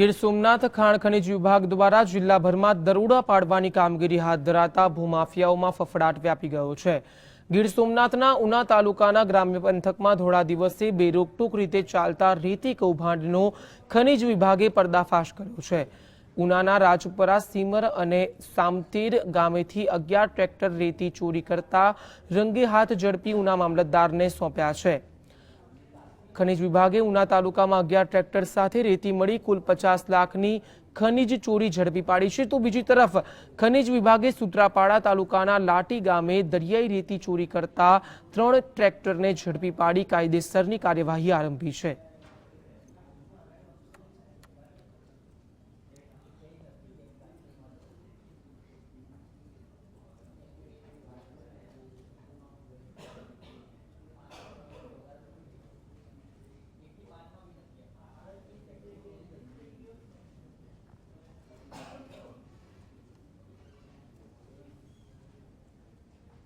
ગીર સોમનાથ ખાણ ખનીજ વિભાગ દ્વારા જિલ્લાભરમાં દરોડા પાડવાની કામગીરી હાથ ધરાતા ભૂમાફિયાઓમાં ફફડાટ વ્યાપી ગયો છે. ગીર સોમનાથના ઉના તાલુકાના ગ્રામ્ય પંથકમાં થોડા દિવસે બેરોકટોક રીતે ચાલતા રેતી કૌભાંડનો ખનીજ વિભાગે પર્દાફાશ કર્યો છે. ઉનાના રાજપરા સીમર અને સામતીર ગામેથી અગિયાર ટ્રેક્ટર રેતી ચોરી કરતા રંગે હાથ ઝડપી ઉના મામલતદારને સોંપ્યા છે. ખનીજ વિભાગે ઉના તાલુકામાં અગિયાર ટ્રેક્ટર સાથે રેતી મળી કુલ પચાસ લાખની ખનીજ ચોરી ઝડપી પાડી છે. તો બીજી તરફ, ખનિજ વિભાગે સુત્રાપાડા તાલુકાના લાટી ગામે દરિયાઈ રેતી ચોરી કરતા ત્રણ ટ્રેક્ટરને ઝડપી પાડી કાયદેસરની કાર્યવાહી આરંભી છે.